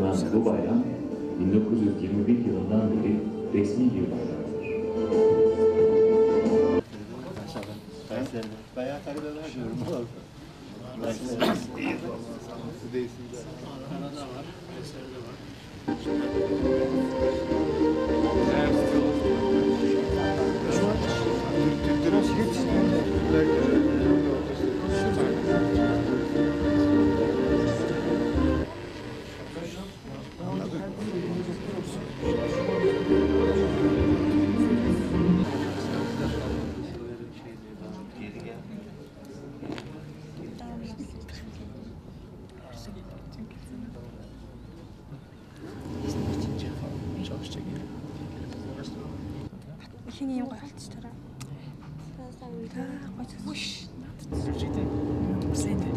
kutlanan bu bayram 1921 yılından beri resmi bir bayramdır. Bayağı talebeler görüyorum. Чиний юм гойлцчаараа. Таасаа үү. Гойлцсан. Үш. Надад ч үгүй. Үсэн дээр.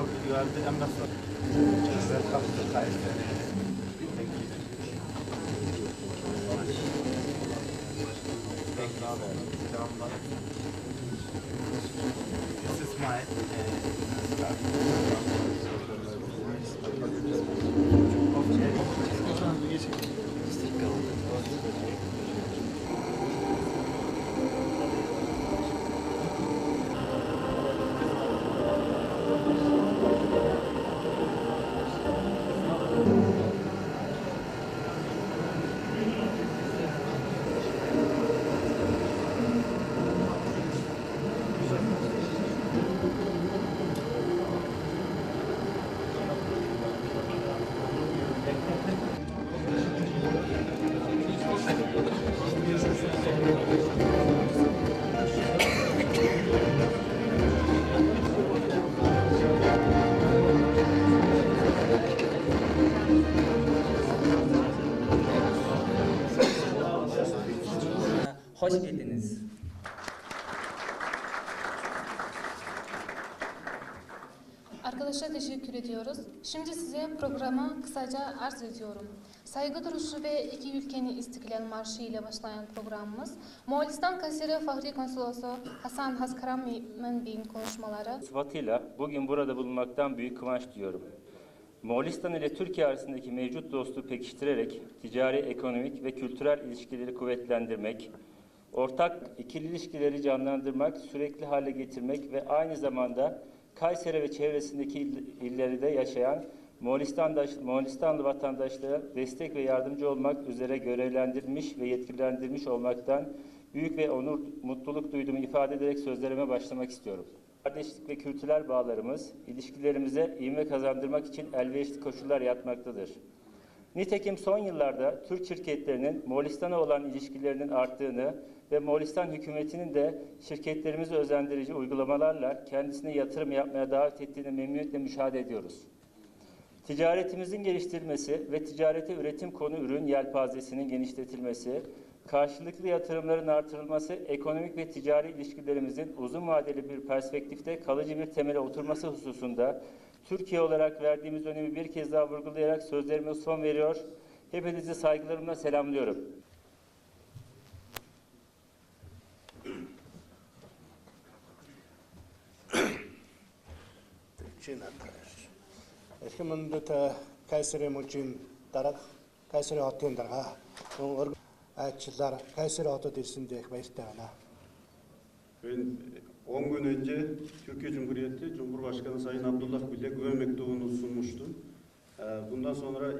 are the ambassador. Thank you. Thank you. This is my Hoş geldiniz. Arkadaşlar teşekkür ediyoruz. Şimdi size programı kısaca arz ediyorum. Saygı duruşu ve iki ülkenin istiklal marşı ile başlayan programımız, Moğolistan Kayseri Fahri Konsolosu Hasan Haskarami'nin Bey'in konuşmaları, Sıfatıyla bugün burada bulunmaktan büyük kıvanç duyuyorum. Moğolistan ile Türkiye arasındaki mevcut dostluğu pekiştirerek ticari, ekonomik ve kültürel ilişkileri kuvvetlendirmek, ortak ikili ilişkileri canlandırmak, sürekli hale getirmek ve aynı zamanda Kayseri ve çevresindeki il- illerde yaşayan Moğolistanlı vatandaşlara destek ve yardımcı olmak üzere görevlendirilmiş ve yetkilendirilmiş olmaktan büyük ve onur, mutluluk duyduğumu ifade ederek sözlerime başlamak istiyorum. Kardeşlik ve kültürel bağlarımız ilişkilerimize ivme kazandırmak için elverişli koşullar yaratmaktadır. Nitekim son yıllarda Türk şirketlerinin Moğolistan'a olan ilişkilerinin arttığını ve Moğolistan hükümetinin de şirketlerimizi özendirici uygulamalarla kendisine yatırım yapmaya davet ettiğini memnuniyetle müşahede ediyoruz. Ticaretimizin geliştirilmesi ve ticarete üretim konu ürün yelpazesinin genişletilmesi, karşılıklı yatırımların artırılması, ekonomik ve ticari ilişkilerimizin uzun vadeli bir perspektifte kalıcı bir temele oturması hususunda Türkiye olarak verdiğimiz önemi bir kez daha vurgulayarak sözlerime son veriyor. Hepinizi saygılarımla selamlıyorum. чин атгаш. Эрхэм мөндөд Кайсери мужийн дарга Кайсери хотын дарга aytçılar Kayseri Otodirisi'ndeki bayıttağına. Ben 10 gün önce Türkiye Cumhuriyeti Cumhurbaşkanı Sayın Abdullah Gül'e güven mektubunu sunmuştum. Ee, Bundan sonra